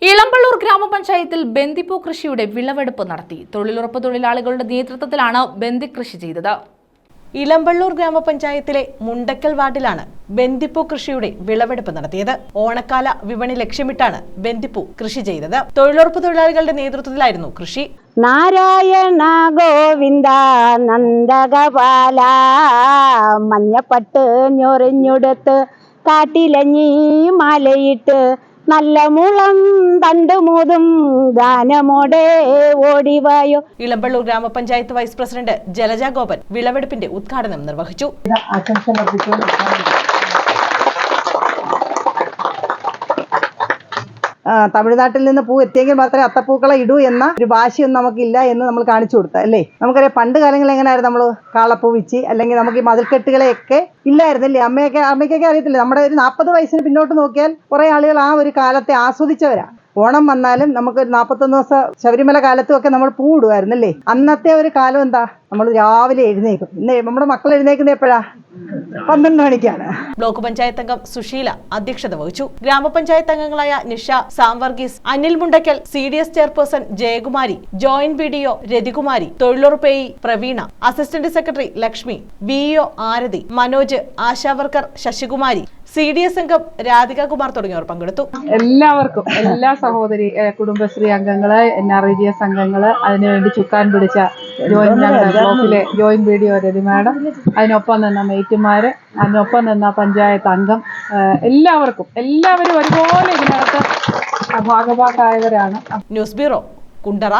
ഇളമ്പള്ളൂർ ഗ്രാമപഞ്ചായത്തിൽ ബന്ദിപ്പൂ കൃഷിയുടെ വിളവെടുപ്പ് നടത്തി. തൊഴിലുറപ്പ് തൊഴിലാളികളുടെ നേതൃത്വത്തിലാണ് ബന്ദി കൃഷി ചെയ്തത്. ഇളമ്പള്ളൂർ ഗ്രാമപഞ്ചായത്തിലെ മുണ്ടക്കൽ വാർഡിലാണ് ബന്ദിപ്പൂ കൃഷിയുടെ വിളവെടുപ്പ് നടത്തിയത്. ഓണക്കാല വിപണി ലക്ഷ്യമിട്ടാണ് ബന്ദിപ്പൂ കൃഷി ചെയ്തത്. തൊഴിലുറപ്പ് തൊഴിലാളികളുടെ നേതൃത്വത്തിലായിരുന്നു കൃഷി. നാരായണ ഗോവിന്ദ നന്ദഗപാല മഞ്ഞപ്പട്ട് ഞൊറിഞ്ഞുടുത്ത് കാട്ടിലഞ്ഞി മാലയിട്ട് നല്ല മുളം തണ്ടുമുതും ഗാനമോടെ ഓടിവായോ. ഇളമ്പള്ളൂർ ഗ്രാമപഞ്ചായത്ത് വൈസ് പ്രസിഡന്റ് ജലജ ഗോപൻ വിളവെടുപ്പിന്റെ ഉദ്ഘാടനം നിർവഹിച്ചു. തമിഴ്നാട്ടിൽ നിന്ന് പൂ എത്തിയെങ്കിൽ മാത്രമേ അത്തപ്പൂക്കളെ ഇടൂ എന്ന ഒരു വാശിയൊന്നും നമുക്കില്ല എന്ന് നമ്മൾ കാണിച്ചു കൊടുത്ത അല്ലേ? നമുക്കറിയാം പണ്ട് കാലങ്ങളിൽ എങ്ങനെയായിരുന്നു നമ്മൾ കാളപ്പൂ വെച്ച് അല്ലെങ്കിൽ നമുക്ക് ഈ മതിൽക്കെട്ടുകളെയൊക്കെ ഇല്ലായിരുന്നില്ലേ? അമ്മയൊക്കെ അമ്മയ്ക്കൊക്കെ അറിയത്തില്ല? നമ്മുടെ ഒരു നാൽപ്പത് വയസ്സിന് പിന്നോട്ട് നോക്കിയാൽ കുറേ ആളുകൾ ആ ഒരു കാലത്തെ ആസ്വദിച്ചവരാ. ഓണം വന്നാലും നമുക്ക് നാൽപ്പത്തൊന്ന് ദിവസം ശബരിമല കാലത്തും ഒക്കെ നമ്മൾ പൂ ഇടുമായിരുന്നല്ലേ അന്നത്തെ ഒരു കാലം എന്താ? നമ്മൾ രാവിലെ എഴുന്നേക്കും ഇന്ന് നമ്മുടെ മക്കൾ എഴുന്നേക്കുന്നത് എപ്പോഴാ? പന്ത്രണ്ട് മണിക്കാണ്. ബ്ലോക്ക് പഞ്ചായത്ത് അംഗം സുശീല അധ്യക്ഷത വഹിച്ചു. ഗ്രാമപഞ്ചായത്ത് അംഗങ്ങളായ Nisha Sam Varghese Anil Mundakkal C D S chairperson Jayakumari joint B D O Rathikumari തൊഴിലുറപ്പേയി Praveena assistant secretary Lakshmi B EO Arathi Manoj ASHA worker Sasikumari C D S അംഗം രാധിക കുമാർ തുടങ്ങിയവർ പങ്കെടുത്തു. എല്ലാവർക്കും എല്ലാ സഹോദരി കുടുംബശ്രീ അംഗങ്ങൾ N R I G S അംഗങ്ങൾ അതിനുവേണ്ടി ചുക്കാൻ പിടിച്ച ജോയിന്റ് ബ്ലോക്കിലെ joint B D O Rathi madam. അതിനൊപ്പം നിന്ന മെയ്റ്റുമാര് അതിനൊപ്പം നിന്ന പഞ്ചായത്ത് അംഗം എല്ലാവർക്കും എല്ലാവരും ഒരുപോലെ ഇതിനകത്ത് ഭാഗഭാക്കായവരാണ്. News bureau Kundara.